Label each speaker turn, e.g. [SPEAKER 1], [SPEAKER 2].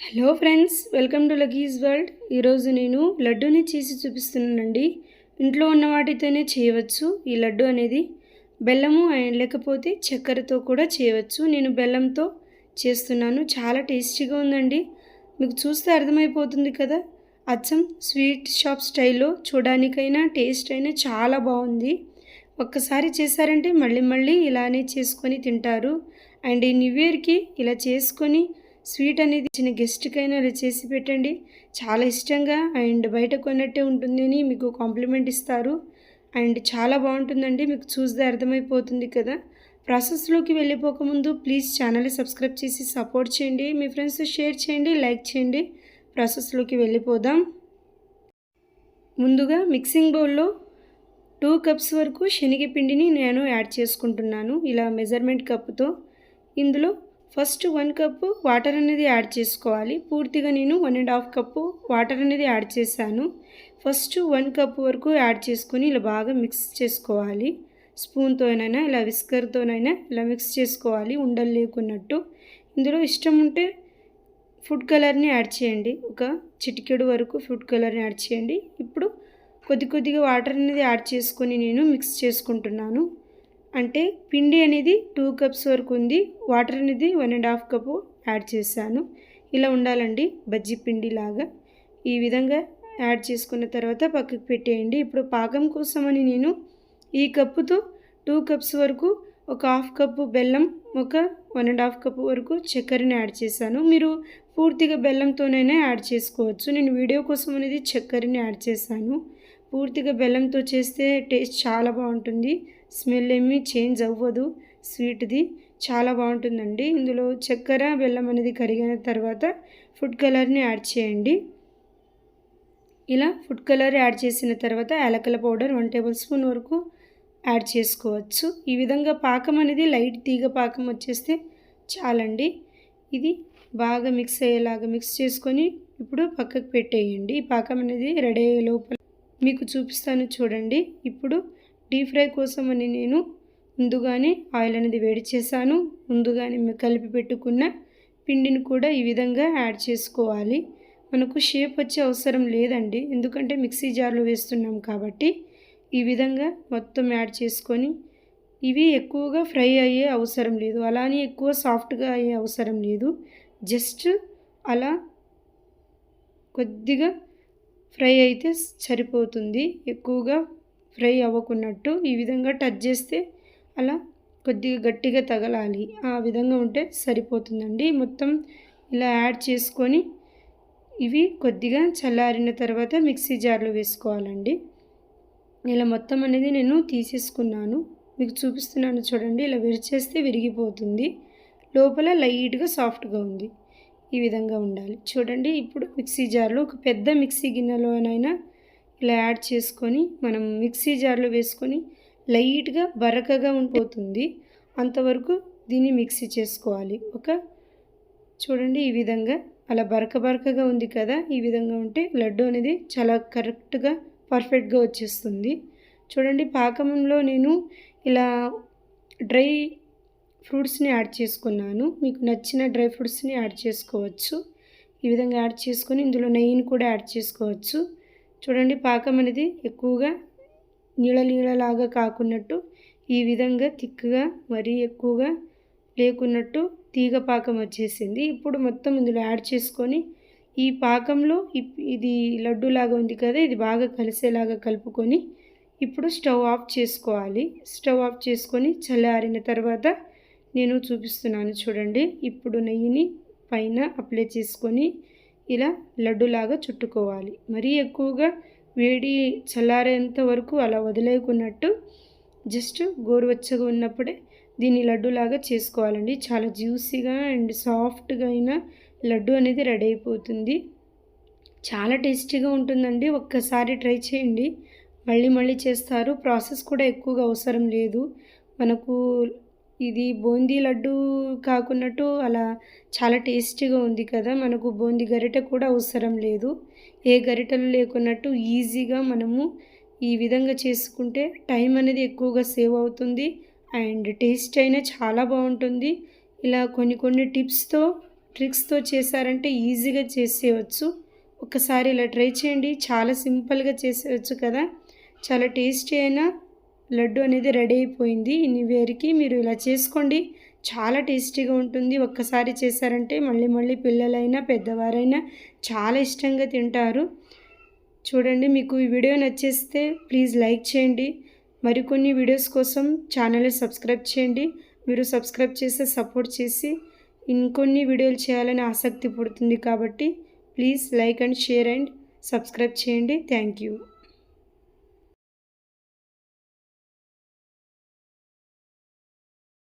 [SPEAKER 1] Hello friends welcome to లగీజ్ world. ఈరోజు నేను లడ్డూని చేసి చూపిస్తున్నానండి. ఇంట్లో ఉన్న వాటితోనే చేయవచ్చు. ఈ లడ్డు అనేది బెల్లము అండ్ లేకపోతే చక్కెరతో కూడా చేయవచ్చు. నేను బెల్లంతో చేస్తున్నాను. చాలా టేస్టీగా ఉందండి. మీకు చూస్తే అర్థమైపోతుంది కదా? అచ్చం స్వీట్ షాప్ స్టైల్లో చూడడానికైనా టేస్ట్ అయినా చాలా బాగుంది. ఒక్కసారి చేశారంటే మళ్ళీ మళ్ళీ ఇలానే చేసుకొని తింటారు. అండ్ ఈ న్యూ ఇయర్కి ఇలా చేసుకొని స్వీట్ అనేది చిన్న గెస్ట్కైనా ఇలా చేసి పెట్టండి. చాలా ఇష్టంగా అండ్ బయట కొన్నట్టే ఉంటుంది అని మీకు కాంప్లిమెంట్ ఇస్తారు. అండ్ చాలా బాగుంటుందండి. మీకు చూస్తే అర్థమైపోతుంది కదా. ప్రాసెస్లోకి వెళ్ళిపోకముందు ప్లీజ్ ఛానల్ని సబ్స్క్రైబ్ చేసి సపోర్ట్ చేయండి. మీ ఫ్రెండ్స్ షేర్ చేయండి లైక్ చేయండి. ప్రాసెస్లోకి వెళ్ళిపోదాం. ముందుగా మిక్సింగ్ బౌల్లో టూ కప్స్ వరకు శనగపిండిని నేను యాడ్ చేసుకుంటున్నాను. ఇలా మెజర్మెంట్ కప్పుతో. ఇందులో ఫస్ట్ వన్ కప్పు వాటర్ అనేది యాడ్ చేసుకోవాలి. పూర్తిగా నేను one and half cup water అనేది యాడ్ చేశాను. ఫస్ట్ వన్ కప్ వరకు యాడ్ చేసుకొని ఇలా బాగా మిక్స్ చేసుకోవాలి. స్పూన్తోనైనా ఇలా విస్కర్తోనైనా ఇలా మిక్స్ చేసుకోవాలి. ఉండలు లేకున్నట్టు. ఇందులో ఇష్టం ఉంటే ఫుడ్ కలర్ని యాడ్ చేయండి. ఒక చిటికెడు వరకు ఫుడ్ కలర్ని యాడ్ చేయండి. ఇప్పుడు కొద్ది కొద్దిగా వాటర్ అనేది యాడ్ చేసుకొని నేను మిక్స్ చేసుకుంటున్నాను. అంటే పిండి అనేది టూ కప్స్ వరకు ఉంది వాటర్ అనేది one and half cup add చేశాను. ఇలా ఉండాలండి బజ్జీ పిండి లాగా. ఈ విధంగా యాడ్ చేసుకున్న తర్వాత పక్కకు పెట్టేయండి. ఇప్పుడు పాకం కోసమని నేను ఈ కప్పుతో టూ కప్స్ వరకు ఒక హాఫ్ కప్పు బెల్లం ఒక వన్ అండ్ హాఫ్ కప్పు వరకు చక్కెరని యాడ్ చేశాను. మీరు పూర్తిగా బెల్లంతోనైనా యాడ్ చేసుకోవచ్చు. నేను వీడియో కోసం అనేది చక్కెరని యాడ్ చేశాను. పూర్తిగా బెల్లంతో చేస్తే టేస్ట్ చాలా బాగుంటుంది. స్మెల్ ఏమీ చేంజ్ అవ్వదు. స్వీట్ది చాలా బాగుంటుందండి. ఇందులో చక్కెర బెల్లం అనేది కరిగిన తర్వాత ఫుడ్ కలర్ని యాడ్ చేయండి. ఇలా ఫుడ్ కలర్ యాడ్ చేసిన తర్వాత యాలకల పౌడర్ వన్ టేబుల్ స్పూన్ వరకు యాడ్ చేసుకోవచ్చు. ఈ విధంగా పాకం అనేది లైట్ తీగ పాకం వచ్చేస్తే చాలండి. ఇది బాగా మిక్స్ అయ్యేలాగా మిక్స్ చేసుకొని ఇప్పుడు పక్కకు పెట్టేయండి. ఈ పాకం అనేది రెడీ అయ్యే లోపల మీకు చూపిస్తాను చూడండి. ఇప్పుడు డీప్ ఫ్రై కోసం అని నేను ముందుగానే ఆయిల్ అనేది వేడి చేశాను. ముందుగానే కలిపి పెట్టుకున్న పిండిని కూడా ఈ విధంగా యాడ్ చేసుకోవాలి. మనకు షేప్ వచ్చే అవసరం లేదండి. ఎందుకంటే మిక్సీ జార్లో వేస్తున్నాం కాబట్టి ఈ విధంగా మొత్తం యాడ్ చేసుకొని ఇవి ఎక్కువగా ఫ్రై అయ్యే అవసరం లేదు. అలానే ఎక్కువ సాఫ్ట్గా అయ్యే అవసరం లేదు. జస్ట్ అలా కొద్దిగా ఫ్రై అయితే సరిపోతుంది. ఎక్కువగా ఫ్రై అవ్వకున్నట్టు ఈ విధంగా టచ్ చేస్తే అలా కొద్దిగా గట్టిగా తగలాలి. ఆ విధంగా ఉంటే సరిపోతుందండి. మొత్తం ఇలా యాడ్ చేసుకొని ఇవి కొద్దిగా చల్లారిన తర్వాత మిక్సీ జార్లో వేసుకోవాలండి. ఇలా మొత్తం అనేది నేను తీసేసుకున్నాను. మీకు చూపిస్తున్నాను చూడండి. ఇలా విరిచేస్తే విరిగిపోతుంది. లోపల లైట్గా సాఫ్ట్గా ఉంది. ఈ విధంగా ఉండాలి. చూడండి ఇప్పుడు మిక్సీ జార్లో ఒక పెద్ద మిక్సీ గిన్నెలోనైనా ఇలా యాడ్ చేసుకొని మనం మిక్సీ జార్లో వేసుకొని లైట్గా బరకగా ఉండిపోతుంది. అంతవరకు దీన్ని మిక్సీ చేసుకోవాలి. ఒక చూడండి ఈ విధంగా అలా బరక బరకగా ఉంది కదా ఈ విధంగా ఉంటే లడ్డు అనేది చాలా కరెక్ట్గా పర్ఫెక్ట్గా వచ్చేస్తుంది. చూడండి పాకంలో నేను ఇలా డ్రై ఫ్రూట్స్ని యాడ్ చేసుకున్నాను. మీకు నచ్చిన డ్రై ఫ్రూట్స్ని యాడ్ చేసుకోవచ్చు. ఈ విధంగా యాడ్ చేసుకొని ఇందులో నెయ్యిని కూడా యాడ్ చేసుకోవచ్చు. చూడండి పాకం అనేది ఎక్కువగా నీళ్ళ నీళ్ళలాగా కాకున్నట్టు ఈ విధంగా థిక్గా మరీ ఎక్కువగా లేకున్నట్టు తీగ పాకం వచ్చేసింది. ఇప్పుడు మొత్తం ఇందులో యాడ్ చేసుకొని ఈ పాకంలో ఇది లడ్డూలాగా ఉంది కదా ఇది బాగా కలిసేలాగా కలుపుకొని ఇప్పుడు స్టవ్ ఆఫ్ చేసుకోవాలి. స్టవ్ ఆఫ్ చేసుకొని చల్లారిన తర్వాత నేను చూపిస్తున్నాను చూడండి. ఇప్పుడు నెయ్యిని పైన అప్లై చేసుకొని ఇలా లడ్డులాగా చుట్టుకోవాలి. మరీ ఎక్కువగా వేడి చల్లారేంత వరకు అలా వదిలేకున్నట్టు జస్ట్ గోరువెచ్చగా ఉన్నప్పుడే దీన్ని లడ్డులాగా చేసుకోవాలండి. చాలా జ్యూసీగా అండ్ సాఫ్ట్గా అయిన లడ్డు అనేది రెడీ అయిపోతుంది. చాలా టేస్టీగా ఉంటుందండి. ఒక్కసారి ట్రై చేయండి. మళ్ళీ మళ్ళీ చేస్తారు. ప్రాసెస్ కూడా ఎక్కువగా అవసరం లేదు. మనకు ఇది బూందీ లడ్డు కాకున్నట్టు అలా చాలా టేస్టీగా ఉంది కదా. మనకు బూందీ గరిటె కూడా అవసరం లేదు. ఏ గరిటలు లేకున్నట్టు ఈజీగా మనము ఈ విధంగా చేసుకుంటే టైం అనేది ఎక్కువగా సేవ్ అవుతుంది. అండ్ టేస్ట్ అయినా చాలా బాగుంటుంది. ఇలా కొన్ని కొన్ని టిప్స్తో ట్రిక్స్తో చేశారంటే ఈజీగా చేసేయవచ్చు ఒకసారి ఇలా ట్రై చేయండి. చాలా సింపుల్గా చేసేయచ్చు కదా. చాలా టేస్టీ అయినా లడ్డు అనేది రెడీ అయిపోయింది. ఇన్ని వేరికి మీరు ఇలా చేసుకోండి. చాలా టేస్టీగా ఉంటుంది. ఒక్కసారి చేశారంటే మళ్ళీ మళ్ళీ పిల్లలైనా పెద్దవారైనా చాలా ఇష్టంగా తింటారు. చూడండి మీకు ఈ వీడియో నచ్చేస్తే ప్లీజ్ లైక్ చేయండి. మరికొన్ని వీడియోస్ కోసం ఛానల్ని సబ్స్క్రైబ్ చేయండి. మీరు సబ్స్క్రైబ్ చేస్తే సపోర్ట్ చేసి ఇంకొన్ని వీడియోలు చేయాలని ఆసక్తి పుడుతుంది కాబట్టి please like and share and subscribe చేయండి. Thank you.